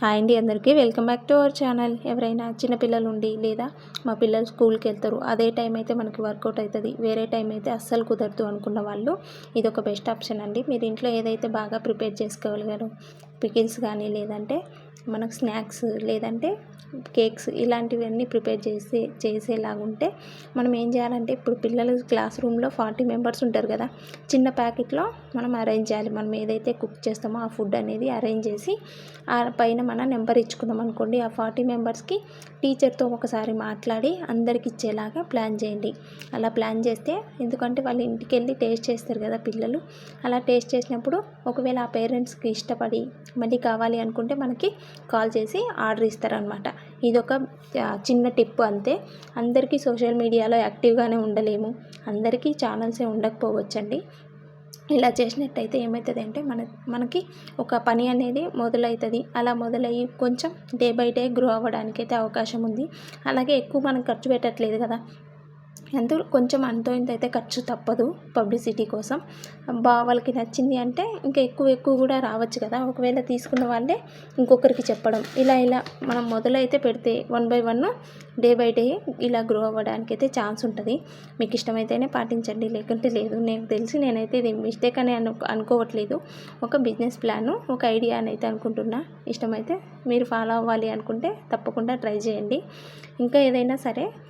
Hi అండి అందరికీ. Welcome back to our channel. ఎవరైనా చిన్నపిల్లలు ఉండి లేదా మా పిల్లలు స్కూల్కి వెళ్తారు అదే టైం అయితే మనకి వర్కౌట్ అవుతుంది వేరే టైం అయితే అస్సలు కుదరదు అనుకున్న వాళ్ళు ఇది ఒక బెస్ట్ ఆప్షన్ అండి. మీరు ఇంట్లో ఏదైతే బాగా ప్రిపేర్ చేసుకోగలిగారో పికిల్స్ కానీ లేదంటే మనకు స్నాక్స్ లేదంటే కేక్స్ ఇలాంటివన్నీ ప్రిపేర్ చేసే చేసేలాగా ఉంటే మనం ఏం చేయాలంటే ఇప్పుడు పిల్లలు క్లాస్ రూమ్లో ఫార్టీ మెంబర్స్ ఉంటారు కదా చిన్న ప్యాకెట్లో మనం అరేంజ్ చేయాలి. మనం ఏదైతే కుక్ చేస్తామో ఆ ఫుడ్ అనేది అరేంజ్ చేసి ఆ పైన మన నెంబర్ ఇచ్చుకున్నాం అనుకోండి. ఆ ఫార్టీ మెంబర్స్కి టీచర్తో ఒకసారి మాట్లాడి అందరికి ఇచ్చేలాగా ప్లాన్ చేయండి. అలా ప్లాన్ చేస్తే ఎందుకంటే వాళ్ళు ఇంటికి వెళ్ళి టేస్ట్ చేస్తారు కదా పిల్లలు. అలా టేస్ట్ చేసినప్పుడు ఒకవేళ ఆ పేరెంట్స్కి ఇష్టపడి మళ్ళీ కావాలి అనుకుంటే మనకి కాల్ చేసి ఆర్డర్ ఇస్తారనమాట. ఇది ఒక చిన్న టిప్ అంతే. అందరికీ సోషల్ మీడియాలో యాక్టివ్గానే ఉండలేము. అందరికీ ఛానల్సే ఉండకపోవచ్చండి. ఇలా చేసినట్టయితే ఏమవుతుంది అంటే మన మనకి ఒక పని అనేది మొదలవుతుంది అలా మొదలయ్యి కొంచెం డే బై డే గ్రో అవ్వడానికి అయితే అవకాశం ఉంది. అలాగే ఎక్కువ మనం ఖర్చు పెట్టట్లేదు కదా. ఎంతో కొంచెం అంతో ఇంత అయితే ఖర్చు తప్పదు పబ్లిసిటీ కోసం. బా వాళ్ళకి నచ్చింది అంటే ఇంకా ఎక్కువ ఎక్కువ కూడా రావచ్చు కదా. ఒకవేళ తీసుకున్న వాళ్ళే ఇంకొకరికి చెప్పడం. ఇలా ఇలా మనం మొదలైతే పెడితే one by one day by day ఇలా గ్రో అవ్వడానికి అయితే ఛాన్స్ ఉంటుంది. మీకు ఇష్టమైతేనే పాటించండి. లేకుంటే లేదు. నాకు తెలిసి నేనైతే ఇది మిస్టేక్ అని అను అనుకోవట్లేదు. ఒక బిజినెస్ ప్లాను ఒక ఐడియా అని అయితే అనుకుంటున్నా. ఇష్టమైతే మీరు ఫాలో అవ్వాలి అనుకుంటే తప్పకుండా ట్రై చేయండి. ఇంకా ఏదైనా సరే